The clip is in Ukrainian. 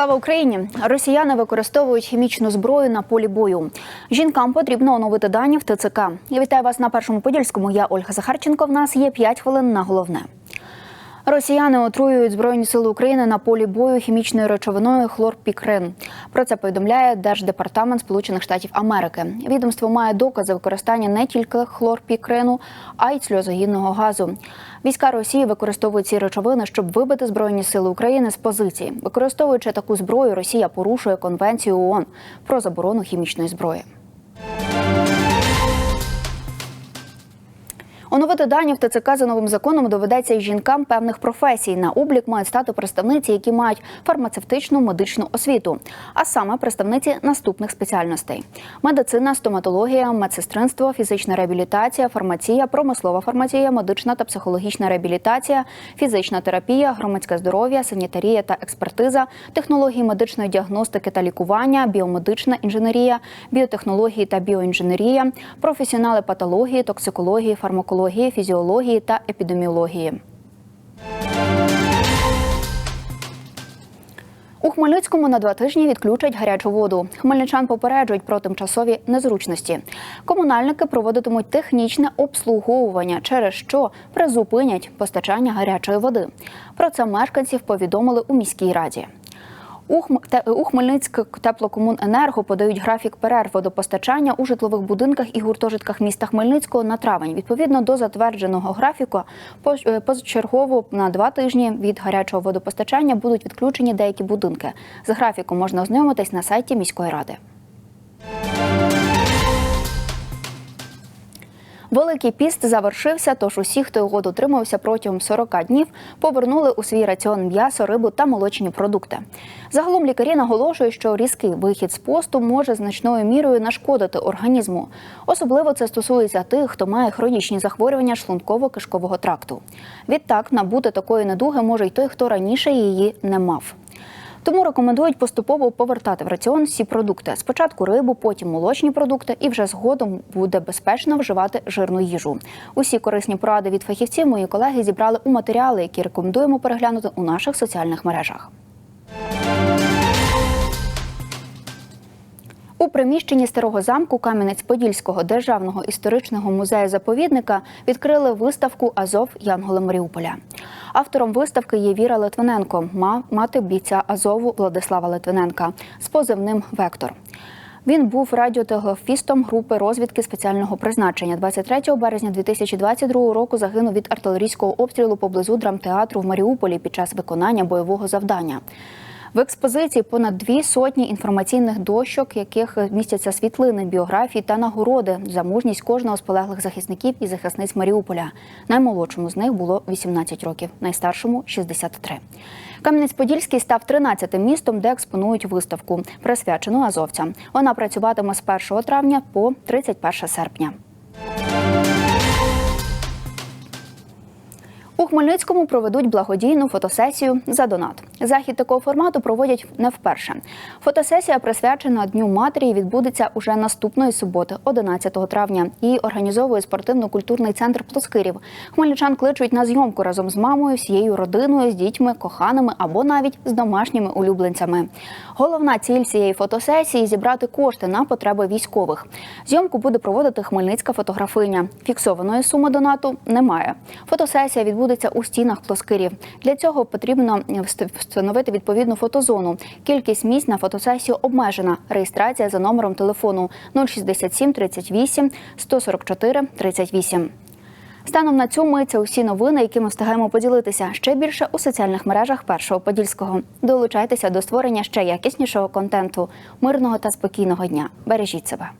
Слава Україні! Росіяни використовують хімічну зброю на полі бою. Жінкам потрібно оновити дані в ТЦК. Я вітаю вас на першому подільському. Я Ольга Захарченко. В нас є 5 хвилин на головне. Росіяни отруюють збройні сили України на полі бою хімічною речовиною хлорпікрин. Про це повідомляє Держдепартамент Сполучених Штатів Америки. Відомство має докази використання не тільки хлорпікрину, а й сльозогінного газу. Війська Росії використовують ці речовини, щоб вибити збройні сили України з позиції. Використовуючи таку зброю, Росія порушує конвенцію ООН про заборону хімічної зброї. Оновити дані в ТЦК за новим законом доведеться й жінкам певних професій. На облік мають стати представниці, які мають фармацевтичну медичну освіту, а саме представниці наступних спеціальностей: медицина, стоматологія, медсестринство, фізична реабілітація, фармація, промислова фармація, медична та психологічна реабілітація, фізична терапія, громадське здоров'я, санітарія та експертиза, технології медичної діагностики та лікування, біомедична інженерія, біотехнології та біоінженерія, професіонали патології, токсикології, фармакології онкології, фізіології та епідеміології. У Хмельницькому на два тижні відключать гарячу воду. Хмельничан попереджують про тимчасові незручності. Комунальники проводитимуть технічне обслуговування, через що призупинять постачання гарячої води. Про це мешканців повідомили у міській раді. У, Хм... Хмельницьк теплокомуненерго подають графік перерв водопостачання у житлових будинках і гуртожитках міста Хмельницького на травень. Відповідно до затвердженого графіку, позачергово на два тижні від гарячого водопостачання будуть відключені деякі будинки. З графіком можна ознайомитись на сайті міської ради. Великий піст завершився, тож усі, хто його дотримався протягом 40 днів, повернули у свій раціон м'ясо, рибу та молочні продукти. Загалом лікарі наголошують, що різкий вихід з посту може значною мірою нашкодити організму. Особливо це стосується тих, хто має хронічні захворювання шлунково-кишкового тракту. Відтак набути такої недуги може й той, хто раніше її не мав. Тому рекомендують поступово повертати в раціон всі продукти. Спочатку рибу, потім молочні продукти, і вже згодом буде безпечно вживати жирну їжу. Усі корисні поради від фахівців мої колеги зібрали у матеріали, які рекомендуємо переглянути у наших соціальних мережах. У приміщенні старого замку Кам'янець-Подільського державного історичного музею заповідника відкрили виставку Азов Янголи Маріуполя. Автором виставки є Віра Литвиненко, мати бійця Азову Владислава Литвиненка з позивним Вектор. Він був радіотелеграфістом групи розвідки спеціального призначення. 23 березня 2022 року загинув від артилерійського обстрілу поблизу драмтеатру в Маріуполі під час виконання бойового завдання. В експозиції понад дві сотні інформаційних дощок, яких містяться світлини, біографії та нагороди за мужність кожного з полеглих захисників і захисниць Маріуполя. Наймолодшому з них було 18 років, найстаршому 63. Кам'янець-Подільський став 13-тим містом, де експонують виставку, присвячену азовцям. Вона працюватиме з 1 травня по 31 серпня. У Хмельницькому проведуть благодійну фотосесію за донат. Захід такого формату проводять не вперше. Фотосесія присвячена Дню матері відбудеться уже наступної суботи, 11 травня. Її організовує спортивно-культурний центр Плоскирів. Хмельничан кличуть на зйомку разом з мамою, всією родиною, з дітьми, коханими або навіть з домашніми улюбленцями. Головна ціль цієї фотосесії зібрати кошти на потреби військових. Зйомку буде проводити хмельницька фотографиня. Фіксованої суми донату немає. Фотосесія відбудеться у стінах плоскирів. Для цього потрібно встановити відповідну фотозону. Кількість місць на фотосесію обмежена. Реєстрація за номером телефону 067 38 144 38. Станом на ми це усі новини, які ми встигаємо поділитися ще більше у соціальних мережах першого подільського. Долучайтеся до створення ще якіснішого контенту, мирного та спокійного дня. Бережіть себе.